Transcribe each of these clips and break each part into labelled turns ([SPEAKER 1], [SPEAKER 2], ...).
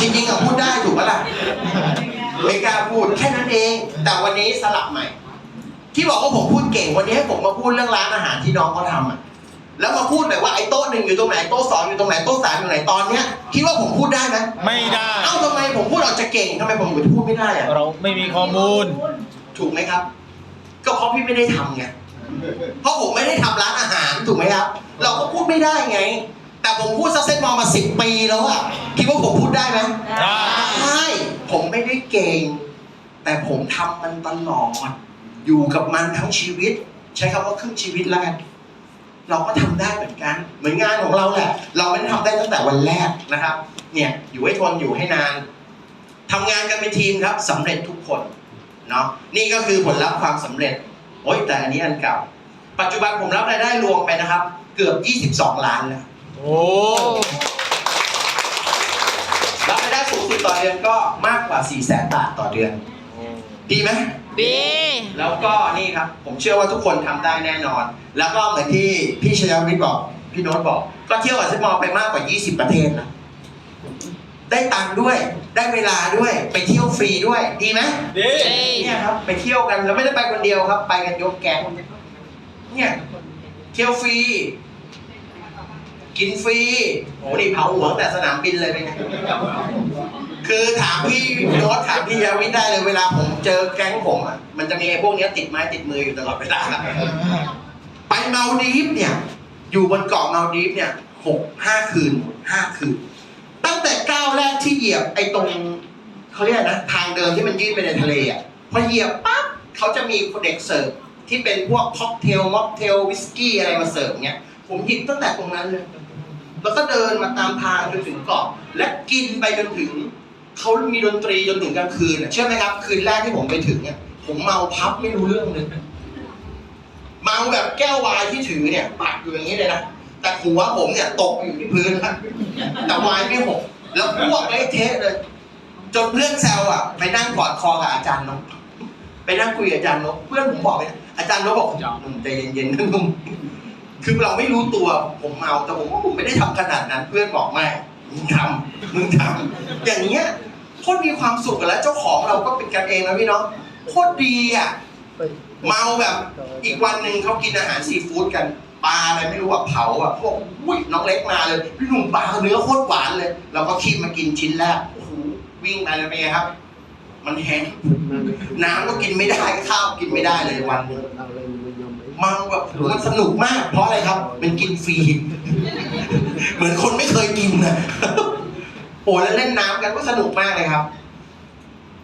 [SPEAKER 1] จริงๆอะพูดได้ถูกปะล่ะไม่กล้าพูดแค่นั้นเอง แต่วันนี้สลับใหม่ ที่บอกว่าผมพูดเก่งวันนี้ให้ผมมาพูดเรื่องร้านอาหารที่น้องเขาทำอะแล้วมาพูดหน่อยว่าไอ้โต๊ะหนึ่งอยู่ตรงไหนโต๊ะสองอยู่ตรงไหนโต๊ะสามอยู่ไหนตอนเนี้ยคิดว่าผมพูดได้ไหม
[SPEAKER 2] ไม่ได้
[SPEAKER 1] เอ้าทำไมผมพูดออกจะเก่งทำไมผมถึงพูดไม่ได้อะ
[SPEAKER 2] เราไม่มีข้อมูล
[SPEAKER 1] ถูกไหมครับ ก็เพราะพี่ไม่ได้ทำไงเพราะผมไม่ได้ทำร้านอาหารถูกไหมครับ เราก็พูดไม่ได้ไงแต่ ผมพูดซักเซตมอมาสิบปีแล้วอะคิดว่าผมพูดได้ไหม
[SPEAKER 2] ได้
[SPEAKER 1] ใช่ผมไม่ได้เก่ง แต่ผมทำมันตลอด อยู่กับมันทั้งชีวิต ใช้คำว่าครึ่งชีวิตแล้วกัน เราก็ทำได้เหมือนกัน เหมือนงานของเราแหละ เราไม่ได้ทำได้ตั้งแต่วันแรกนะครับ เนี่ยอยู่ให้ทนอยู่ให้นานทำงานกันเป็นทีมครับสำเร็จทุกคนเนาะนี่ก็คือผลลัพธ์ความสำเร็จโอ้ยแต่อันนี้อันเก่า ปัจจุบันผมรับรายได้รวมไปนะครับ เกือบ 22 ล้านแล้ว
[SPEAKER 2] โอ้
[SPEAKER 1] รับรายได้สูงสุดต่อเดือนก็มากกว่า 4 0 0 0 0 0 บาทต่อเดือน ดีไหม
[SPEAKER 3] ดี
[SPEAKER 1] แล้วก็นี่ครับ ผมเชื่อว่าทุกคนทำได้แน่นอน แล้วก็เหมือนที่พี่ชยวิทย์บอก พี่โน้ตบอก ก็เที่ยวกับซิมอลไปมากกว่า 20 ประเทศนะได้ตังค์ด้วย ได้เวลาด้วย ไปเที่ยวฟรีด้วย ดีไหม
[SPEAKER 2] ดี
[SPEAKER 3] ดี
[SPEAKER 1] เนี่ยครับ ไปเที่ยวกันแล้วไม่ได้ไปคนเดียวครับ ไปกันยกแก๊งเนี่ยเที่ยวฟรี กินฟรีโอ้นี่เผาหัวตั้งแต่สนามบินเลยเป็นไงคือถามพี่โน้ตถามพี่ยาวิทได้เลยเวลาผมเจอแก๊งผมอะมันจะมีไอ้พวกเนี้ยติดไม้ติดมืออยู่ตลอดเวลาไปเมาดีฟเนี่ย อยู่บนเกาะเมาดีฟเนี่ยหกห้าคืนห้าคืน ตั้งแต่ก้าวแรกที่เหยียบไอ้ตรงเขาเรียกนะทางเดินที่มันยื่นไปในทะเลอะพอเหยียบปั๊บเขาจะมีเด็กเสิร์ฟที่เป็นพวกค็อกเทลม็อกเทลวิสกี้อะไรมาเสิร์ฟเนี่ยผมหยิบตั้งแต่ตรงนั้นเลย แล้วก็เดินมาตามทางจนถึงเกาะและกินไปจนถึงเขามีดนตรีจนถึงกลางคืนเชื่อไหมครับ คืนแรกที่ผมไปถึงเนี่ยผมเมาพับไม่รู้เรื่องเลยเมาแบบแก้ววายที่ถือเนี่ยปักอยู่อย่างนี้เลยนะแต่หัวผมเนี่ยตกอยู่ที่พื้นนะแต่วายไม่หกแล้วพวกเละเทะเลย จนเพื่อนแซวอะ ไปนั่งกอดคอกับอาจารย์นกไปนั่งคุยกับอาจารย์นกเพื่อนผมบอกเลยอาจารย์นกบอกหนุ่มใจเย็นๆนะหนุ่ม คือเราไม่รู้ตัวผมเมาแต่ผมว่าผมไม่ได้ทำขนาดนั้น เพื่อนบอกไม่มึงทำมึงทำอย่างเงี้ยโคตรมีความสุขกันแล้วเจ้าของเราก็เป็นกันเองนะพี่เนาะโคตรดีอะเมาแบบ อีกวันหนึ่งเขากินอาหารซีฟู้ดกันปลาอะไรไม่รู้อะเผาอะพวกอุ้ยน้องเล็กมาเลยพี่หนุ่มปลาเนื้อโคตรหวานเลย เราก็คีบมากินชิ้นแรกโอ้โหวิ่งไปเลยเป็นไงครับ มันแห้งน้ำก็กินไม่ได้ข้าวกินไม่ได้เลยวันนึง เมาแบบมันสนุกมาก เพราะอะไรครับ มันกินฟรี เหมือนคนไม่เคยกินนะโอ้แล้วเล่นน้ำกันก็สนุกมากเลยครับ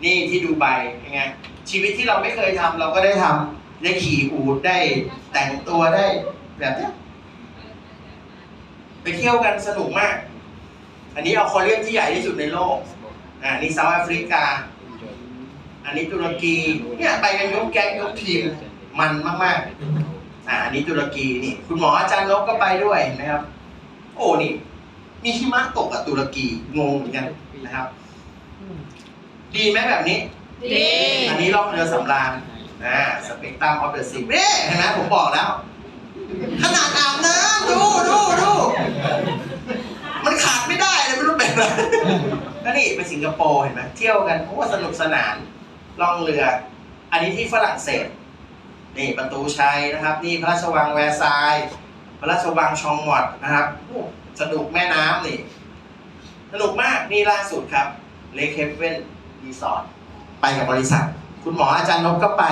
[SPEAKER 1] นี่ที่ดูไบยังไง ชีวิตที่เราไม่เคยทำเราก็ได้ทำได้ขี่อูดได้แต่งตัวได้แบบเนี้ยไปเที่ยวกันสนุกมาก อันนี้เอาคอเรียนที่ใหญ่ที่สุดในโลก อ่านี่เซาท์แอฟริกา อันนี้ตุรกี เนี่ยไปกันยกแก๊งยกทีม มันมากๆ อ่าอันนี้ตุรกีนี่ คุณหมออาจารย์นกก็ไปด้วยเห็นะครับ โอ้นี่ มีหิมะตกกับตุรกีงงเหมือนกันนะครับ ดีไหมแบบนี้
[SPEAKER 3] ดี
[SPEAKER 1] อันนี้ล่องเรือสำราญนะสเปกตรัมออฟเดอะซีเอ๊ะเห็นไหมผมบอกแล้ว ขนาดอาบน้ำดูดูดูมันขาดไม่ได้เลยไม่รู้เป็นอะไรแล้วนี่ไปสิงคโปร์เห็นไหมเที่ยวกันโอ้สนุกสนานล่องเรือ อันนี้ที่ฝรั่งเศส นี่ประตูชัยนะครับ นี่พระราชวังแวร์ซายน์พระราชวังชองมอดนะครับสนุกแม่น้ำนี่ สนุกมากนี่ล่าสุดครับเลคเฮเว่นรีสอร์ทไปกับบริษัท คุณหมออาจารย์นพก็ไป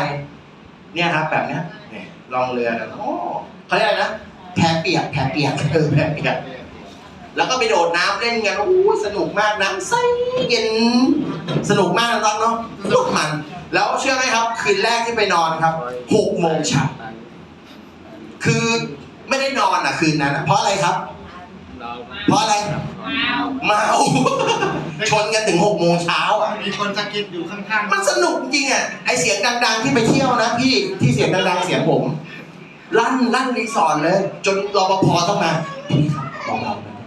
[SPEAKER 1] เนี่ยครับแบบเนี้ยเนี่ยลองเรือกันโอ้เขาเรียกอะไรนะแพเปียกแพเปียกเออแพเปียกแล้วก็ไปโดดน้ำเล่นกันโอ้ยสนุกมากน้ำใสเย็นสนุกมากนะตอนเนาะสนุกมัน แล้วเชื่อไหมครับ คืนแรกที่ไปนอนครับหกโมงเช้าคือไม่ได้นอนอะคืนนั้นอะเพราะอะไรครับ เพราะอะไร เมาชนกันถึงหกโมงเช้าอะ
[SPEAKER 4] มีคนสะกิดอยู่ข้างๆ
[SPEAKER 1] มันสนุกจริงอะไอเสียงดังๆที่ไปเที่ยวนะพี่ที่เสียงดังๆเสียงผมลั่นลั่นรีสอร์ทเลย จนรปภต้องมาพี่ครับเบาๆหน่อย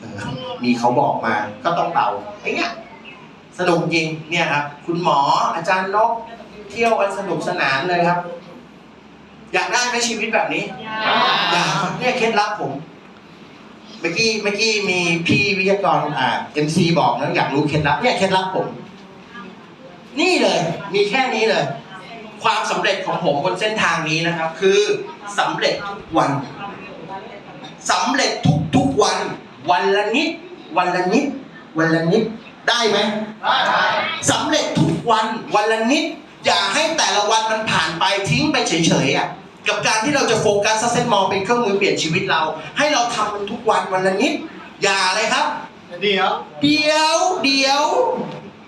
[SPEAKER 1] เออมีเขาบอกมาก็ต้องเบาไอ้เงี้ย สนุกจริงเนี่ยครับ คุณหมออาจารย์นกเที่ยวกันสนุกสนานเลยครับ อยากได้ไหมชีวิตแบบนี้อยากเนี่ยเคล็ดลับผม เมื่อกี้เมื่อกี้มีพี่วิทยากรอ่าเอ็มซีบอกนะอยากรู้เคล็ดลับเนี่ยเคล็ดลับผม นี่เลย มีแค่นี้เลย ความสำเร็จของผมบนเส้นทางนี้นะครับ คือสำเร็จทุกวันสำเร็จทุกทุกวัน วันละนิด วันละนิด วันละนิด ได้ไหมได้สำเร็จทุกวันวันละนิด อย่าให้แต่ละวันมันผ่านไปทิ้งไปเฉยๆอะกับการที่เราจะโฟกัสซัเซตมองเป็นเครื่องมือเปลี่ยนชีวิตเรา ให้เราทำมันทุกวันวันละนิด อย่าเลยครับ
[SPEAKER 2] เดี๋ยว
[SPEAKER 1] เดี๋ยวเดี๋ยว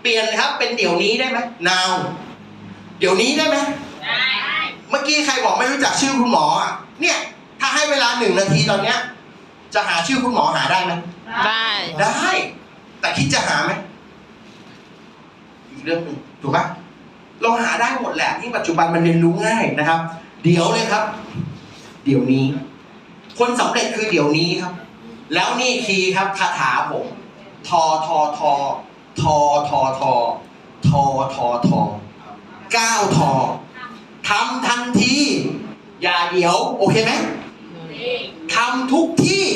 [SPEAKER 1] เปลี่ยนครับเป็นเดี๋ยวนี้ได้ไหม now เดี๋ยวนี้ได้ไหมเมื่อกี้ใครบอกไม่รู้จักชื่อคุณหมออะเนี่ย ถ้าให้เวลาหนึ่งนาทีตอนเนี้ยจะหาชื่อคุณหมอหาได้ไหม
[SPEAKER 3] ได้
[SPEAKER 1] ได้ แต่คิดจะหาไหม อีกเรื่องหนึ่งถูกปะเราหาได้หมดแหละที่ปัจจุบันมันเรียนรู้ง่ายนะครับ เดี๋ยวเลยครับ เดี๋ยวนี้ คนสำเร็จคือเดี๋ยวนี้ครับ แล้วนี่คีย์ครับคาถาผมทอทอทอทอทอทอทอทอทอเก้าทอทำทันที อย่าเดี๋ยว โอเคไหมทำทุกที่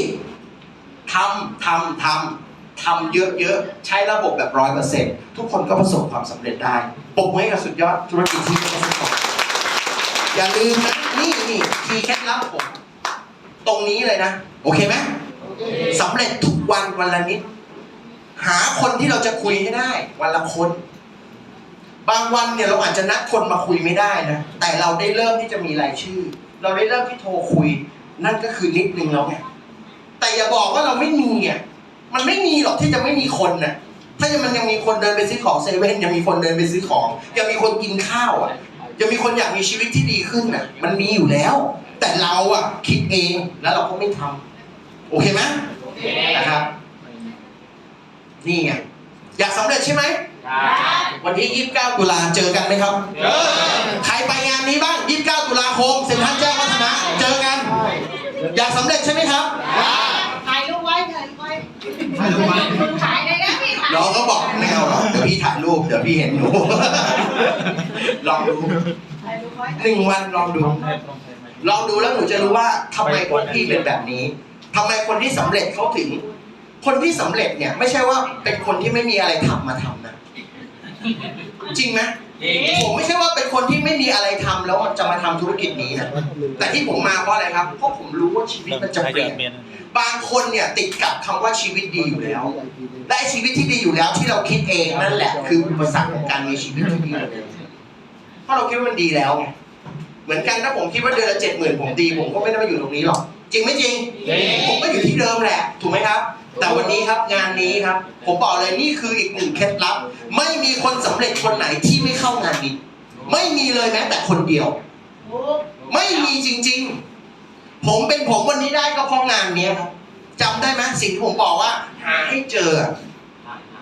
[SPEAKER 1] ทำทำทำ ทำเยอะๆ ใช้ระบบแบบร้อยเปอร์เซ็นต์ทุกคนก็ประสบความสำเร็จได้ปรบมือให้กับสุดยอดธุรกิจที่ประสบความสำเร็จอย่าลืมนะ นี่นี่คีย์เคล็ดลับผม ตรงนี้เลยนะ โอเคไหมสำเร็จทุกวันวันละนิด หาคนที่เราจะคุยให้ได้ วันละคน บางวันเนี่ยเราอาจจะนัดคนมาคุยไม่ได้นะ แต่เราได้เริ่มที่จะมีรายชื่อ เราได้เริ่มที่โทรคุย นั่นก็คือนิดนึงแล้วไงแต่อย่าบอกว่าเราไม่มีอะ มันไม่มีหรอกที่จะไม่มีคนนะถ้ายังมันยังมีคนเดินไปซื้อของเซเว่นยังมีคนเดินไปซื้อของ ยังมีคนกินข้าวอะยังมีคนอยากมีชีวิตที่ดีขึ้นน่ะ มันมีอยู่แล้ว แต่เราอะ คิดเองแล้วเราก็ไม่ทำโอเคไหมนะครับ นี่ไงอยากสำเร็จใช่ไหมวันที่ 29 ตุลาเจอกันไหมครับใครไปงานนี้บ้าง 29 ตุลาคมเซ็นทรัลแจ้งวัฒนะ เจอกัน อยากสำเร็จใช่ไหมครับ
[SPEAKER 4] ถ่ายรูปไว้ถ่ายรูปไว้
[SPEAKER 2] ให้รู้ไหม
[SPEAKER 4] ถ่ายเลยนะพี่ถ่าย
[SPEAKER 1] น้องก็บอกไม่เอาหรอกเดี๋ยวพี่ถ่ายรูปเดี๋ยวพี่เห็นหนู ลองดูหนึ่งวันลองดู ลองดูแล้วหนูจะรู้ว่าทำไมคนพี่เป็นแบบนี้ทำไมคนที่สำเร็จเขาถึง คนที่สำเร็จเนี่ย ไม่ใช่ว่าเป็นคนที่ไม่มีอะไรทำมาทำนะ จริงไหม ผมไม่ใช่ว่าเป็นคนที่ไม่มีอะไรทำแล้วมันจะมาทำธุรกิจนี้นะแต่ที่ผมมาเพราะอะไรครับเพราะผมรู้ว่าชีวิตมันจะเปลี่ยน บางคนเนี่ยติดกับคำว่าชีวิตดีอยู่แล้ว และไอ้ชีวิตที่ดีอยู่แล้วที่เราคิดเองนั่นแหละคืออุปสรรคของการมีชีวิตที่ดีกว่าเดิมเพราะเราคิดว่ามันดีแล้วไงเหมือนกันถ้าผมคิดว่าเดือนละเจ็ดหมื่นผมดี ผมก็ไม่ได้มาอยู่ตรงนี้หรอก จริงไม่จริง ผมก็อยู่ที่เดิมแหละ ถูกไหมครับ แต่วันนี้ครับงานนี้ครับ ผมบอกเลยนี่คืออีกหนึ่งเคล็ดลับ ไม่มีคนสำเร็จคนไหนที่ไม่เข้างานนี้ ไม่มีเลยแม้แต่คนเดียว ไม่มีจริง ๆ ผมเป็นผมวันนี้ได้ก็เพราะงานนี้ครับจำได้ไหมสิ่งที่ผมบอกว่า หาให้เจอ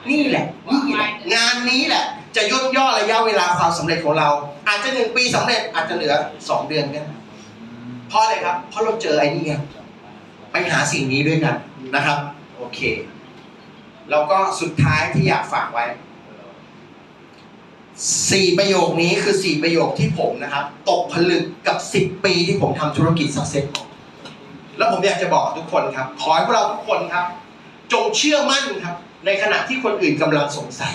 [SPEAKER 1] นี่แหละนี่แหละ งานนี้แหละ จะย่นย่อระยะเวลาความสำเร็จของเรา อาจจะหนึ่งปีสำเร็จอาจจะเหลือสองเดือนกันเพราะอะไรครับ เพราะเราเจอไอ้นี่ไงไปหาสิ่งนี้ด้วยกันนะครับ โอเค แล้วก็สุดท้ายที่อยากฝากไว้สี่ประโยคนี้คือสี่ประโยคที่ผมนะครับ ตกผลึกกับสิบปีที่ผมทำธุรกิจสักเซ็ตแล้วผมอยากจะบอกทุกคนครับ ขอให้พวกเราทุกคนครับ จงเชื่อมั่นครับ ในขณะที่คนอื่นกำลังสงสัย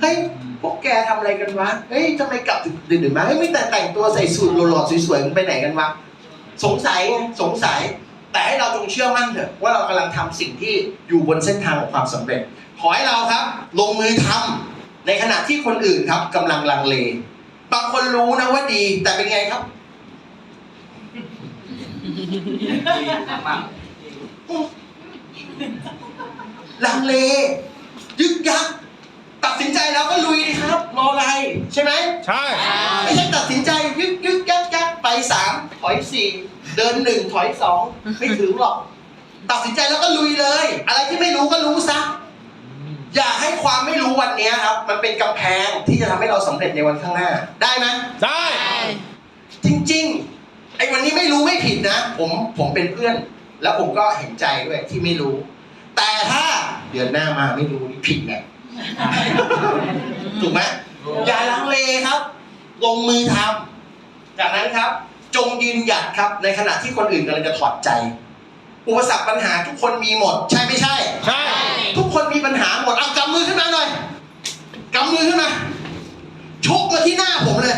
[SPEAKER 1] เฮ้ย พวกแกทำอะไรกันวะ เฮ้ยทำไมกลับดึกดื่นๆมา เฮ้ยไม่แต่แต่งตัวใส่สูทหล่อๆสวยๆมันไปไหนกันวะ สงสัยไงสงสัย แต่ให้เราจงเชื่อมั่นเถอะว่าเรากำลังทำสิ่งที่อยู่บนเส้นทางของความสำเร็จ ขอให้เราครับ ลงมือทำในขณะที่คนอื่นครับกำลังลังเล บางคนรู้นะว่าดีแต่เป็นไงครับลังเล ยึกยักตัดสินใจแล้วก็ลุยดีครับ รออะไร ใช่ไหม
[SPEAKER 2] ใช่
[SPEAKER 1] ไม่ใช่ตัดสินใจ ยึกยึกยักยักไปสามถอยสี่ เดินหนึ่งถอยสองไม่ถึงหรอก ตัดสินใจแล้วก็ลุยเลย อะไรที่ไม่รู้ก็รู้ซะอย่าให้ความไม่รู้วันนี้ครับ มันเป็นกำแพงที่จะทำให้เราสำเร็จในวันข้างหน้า ได้ไหม
[SPEAKER 2] ใช่
[SPEAKER 1] จริงๆไอ้วันนี้ไม่รู้ไม่ผิดนะ ผมผมเป็นเพื่อน แล้วผมก็เห็นใจด้วยที่ไม่รู้ แต่ถ้าเดือนหน้ามาไม่รู้นี่ผิดไงถูกไหมอย่าลังเลครับ ลงมือทำจากนั้นครับ จงยืนหยัดครับในขณะที่คนอื่นกำลังจะถอดใจโอุปสรรคปัญหาทุกคนมีหมด ใช่ไม่ใช่
[SPEAKER 2] ใช่
[SPEAKER 1] ทุกคนมีปัญหาหมดเอากำมือขึ้นมาหน่อยกำมือขึ้นมาชกมาที่หน้าผมเลย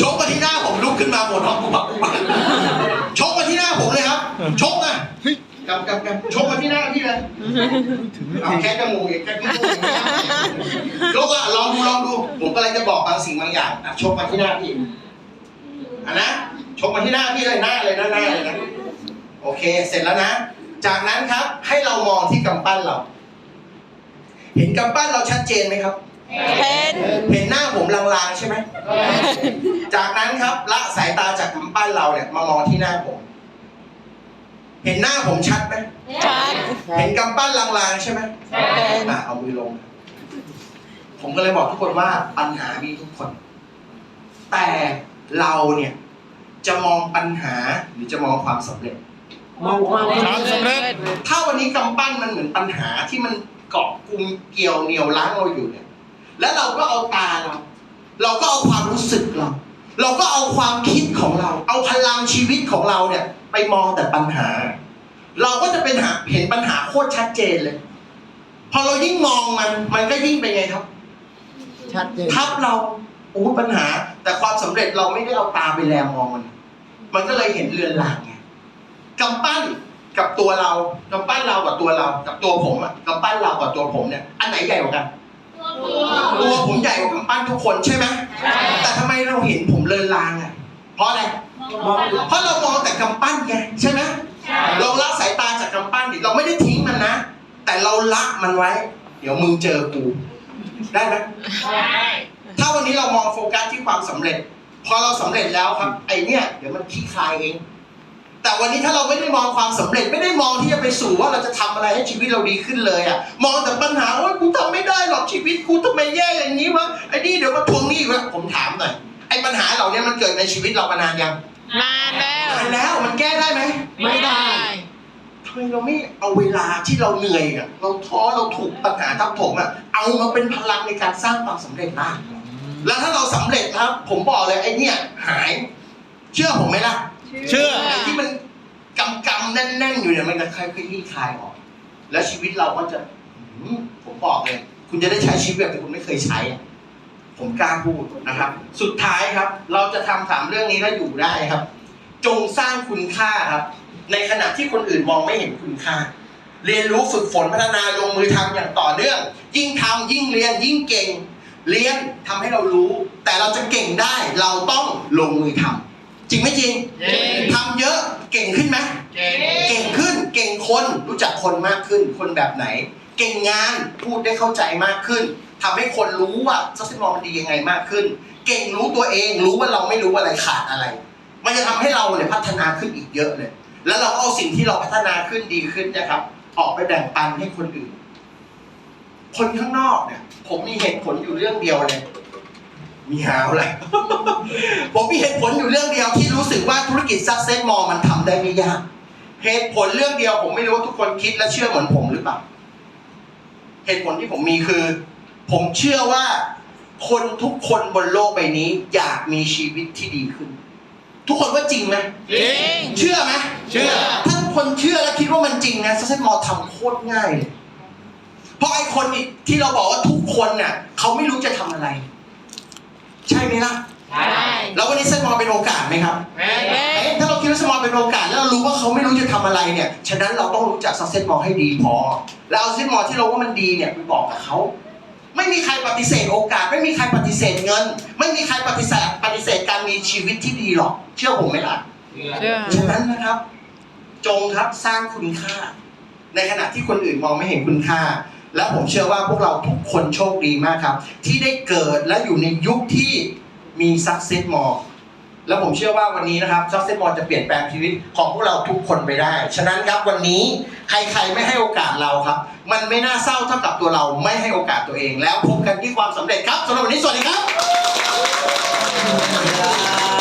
[SPEAKER 1] ชกมาที่หน้าผมลุกขึ้นมาหมดห้องปุ๊บปั๊บปุ๊บปั๊บชกมาที่หน้าผมเลยครับ ชกมา กำกำกำชกมาที่หน้าพี่เลยเอาแค่จมูกเองแค่ที่มูกลกอะลองดูลองดู ผมก็เลยจะบอกบางสิ่งบางอย่างอะชกมาที่หน้าพี่อะนะชกมาที่หน้าพี่เลยหน้าเลยนะหน้าเลยนะโอเค เสร็จแล้วนะ จากนั้นครับให้เรามองที่กำปั้นเรา เห็นกำปั้นเราชัดเจนไหมครับ
[SPEAKER 3] เห็น
[SPEAKER 1] เห็นหน้าผมลางๆใช่ไหมจากนั้นครับละสายตาจากกำปั้นเราเนี่ยมามองที่หน้าผม เห็นหน้าผมชัดไหม
[SPEAKER 3] ชัด
[SPEAKER 1] เห็นกำปั้นลางๆใช่ไหม
[SPEAKER 3] เป็น
[SPEAKER 1] อะเอามือลง ผมก็เลยบอกทุกคนว่าปัญหามีทุกคน แต่เราเนี่ยจะมองปัญหาหรือจะมองความสำเร็จ
[SPEAKER 2] มองความสำเร็จ
[SPEAKER 1] ถ้าวันนี้กำปั้นมันเหมือนปัญหาที่มันเกาะกลุ่มเกี่ยวเหนี่ยวล้างเราอยู่เนี่ย แล้วเราก็เอาตาเรา เราก็เอาความรู้สึกเรา เราก็เอาความคิดของเรา เอาพลังชีวิตของเราเนี่ย ไปมองแต่ปัญหา เราก็จะเป็นหาเห็นปัญหาโคตรชัดเจนเลย พอเรายิ่งมองมัน มันก็ยิ่งเป็นไงครับ
[SPEAKER 2] ชัดเจน
[SPEAKER 1] ทับเราโอ้ปัญหา แต่ความสำเร็จเราไม่ได้เอาตาไปแลมองมัน มันก็เลยเห็นเรือนรางไงกำปั้นกับตัวเรากำปั้นเรากับตัวเรา กับตัวผมอะกำปั้นเรากับตัวผมเนี่ย อันไหนใหญ่กว่ากันตัวผมใหญ่กว่ากำปั้นทุกคนใช่ไหมแต่ทำไมเราเห็นผมเรือนรางอะ เพราะอะไรเพราะเรามองแต่กำปั้นไงใช่ไหมเราละสายตาจากกำปั้นดิเราไม่ได้ทิ้งมันนะ แต่เราละมันไว้ เดี๋ยวมึงเจอกู ได้ไหมถ้าวันนี้เรามองโฟกัสที่ความสำเร็จ พอเราสำเร็จแล้วครับ ไอเนี่ยเดี๋ยวมันคลี่คลายเอง แต่วันนี้ถ้าเราไม่ได้มองความสำเร็จไม่ได้มองที่จะไปสู่ว่าเราจะทำอะไรให้ชีวิตเราดีขึ้นเลยอะมองแต่ปัญหาโอ๊ยกูทำไม่ได้หรอกชีวิตกูทำไมแย่อย่างนี้วะไอ้นี่เดี๋ยวมาทวงหนี้อีกแล้วผมถามหน่อยไอ้ปัญหาเหล่านี้มันเกิดในชีวิตเรามานานยัง
[SPEAKER 3] นานแล้ว
[SPEAKER 1] นานแล้วมันแก้ได้ไหม
[SPEAKER 2] ไม่ได้
[SPEAKER 1] ทำไมเราไม่เอาเวลาที่เราเหนื่อยอะเราท้อเราถูกปัญหาทับถมอะเอามาเป็นพลังในการสร้างความสำเร็จบ้างแล้วถ้าเราสำเร็จนะครับ ผมบอกเลยไอ้เนี่ยหาย เชื่อผมไหมล่ะ
[SPEAKER 2] เชื่อ
[SPEAKER 1] ไอ้ที่มันกำกำๆแน่นๆอยู่เนี่ยมันจะค่อยๆคลี่คลายออก แล้วชีวิตเราก็จะหืมผมบอกเลย คุณจะได้ใช้ชีวิตแบบที่คุณไม่เคยใช้อะ ผมกล้าพูดนะครับ สุดท้ายครับ เราจะทำสามเรื่องนี้แล้วอยู่ได้ครับ จงสร้างคุณค่าครับ ในขณะที่คนอื่นมองไม่เห็นคุณค่า เรียนรู้ฝึกฝนพัฒนาลงมือทำอย่างต่อเนื่อง ยิ่งทำยิ่งเรียนยิ่งเก่ง เรียนทำให้เรารู้ แต่เราจะเก่งได้เราต้องลงมือทำจริงไหมจริง
[SPEAKER 2] จริง
[SPEAKER 1] ทำเยอะเก่งขึ้นไหม
[SPEAKER 2] เก่ง
[SPEAKER 1] เก่งขึ้นเก่งคนรู้จักคนมากขึ้นคนแบบไหน เก่งงานพูดได้เข้าใจมากขึ้น ทำให้คนรู้ว่าซัสซิมอมันดียังไงมากขึ้น เก่งรู้ตัวเองรู้ว่าเราไม่รู้อะไรขาดอะไร มันจะทำให้เราเนี่ยพัฒนาขึ้นอีกเยอะเลย แล้วเราก็เอาสิ่งที่เราพัฒนาขึ้นดีขึ้นนะครับ ออกไปแบ่งปันให้คนอื่น คนข้างนอกเนี่ย ผมมีเหตุผลอยู่เรื่องเดียวเลยมีหาวเลยผมมีเหตุผลอยู่เรื่องเดียวที่รู้สึกว่าธุรกิจ success more มันทำได้ไม่ยาก เหตุผลเรื่องเดียวผมไม่รู้ว่าทุกคนคิดและเชื่อเหมือนผมหรือเปล่า เหตุผลที่ผมมีคือ ผมเชื่อว่าคนทุกคนบนโลกใบนี้ อยากมีชีวิตที่ดีขึ้น ทุกคนว่าจริงไหม
[SPEAKER 2] จริง
[SPEAKER 1] เชื่อไหม
[SPEAKER 2] เชื่อ
[SPEAKER 1] ถ้าทุกคนเชื่อและคิดว่ามันจริงนะซัสเซนมอลทำโคตรง่ายเลยเพราะไอ้คนที่เราบอกว่าทุกคนน่ะเขาไม่รู้จะทำอะไร ใช่ไหมล่ะ
[SPEAKER 2] ใช่
[SPEAKER 1] แล้ววันนี้ซัสเซนมอลเป็นโอกาสไหมครับ
[SPEAKER 2] แม่
[SPEAKER 3] เป็น
[SPEAKER 1] เอ๊ะถ้าเราคิดว่าซัสเซนมอลเป็นโอกาสแล้วเรารู้ว่าเขาไม่รู้จะทำอะไรเนี่ย ฉะนั้นเราต้องรู้จักซัสเซนมอลให้ดีพอ แล้วเอาซัสเซนมอลที่เราว่ามันดีเนี่ยไปบอกกับเขา ไม่มีใครปฏิเสธโอกาส ไม่มีใครปฏิเสธเงิน ไม่มีใครปฏิเสธปฏิเสธการมีชีวิตที่ดีหรอกเชื่อผมไหมล่ะ
[SPEAKER 3] เชื่อ
[SPEAKER 1] ฉะนั้นนะครับ จงครับสร้างคุณค่า ในขณะที่คนอื่นมองไม่เห็นคุณค่า และผมเชื่อว่าพวกเราทุกคนโชคดีมากครับ ที่ได้เกิดและอยู่ในยุคที่มี success more แล้วผมเชื่อว่าวันนี้นะครับ success more จะเปลี่ยนแปลงชีวิตของพวกเราทุกคนไปได้ ฉะนั้นครับวันนี้ ใครๆไม่ให้โอกาสเราครับ มันไม่น่าเศร้าเท่ากับตัวเราไม่ให้โอกาสตัวเอง แล้วพบกันที่ความสำเร็จครับสำหรับวันนี้สวัสดีครับ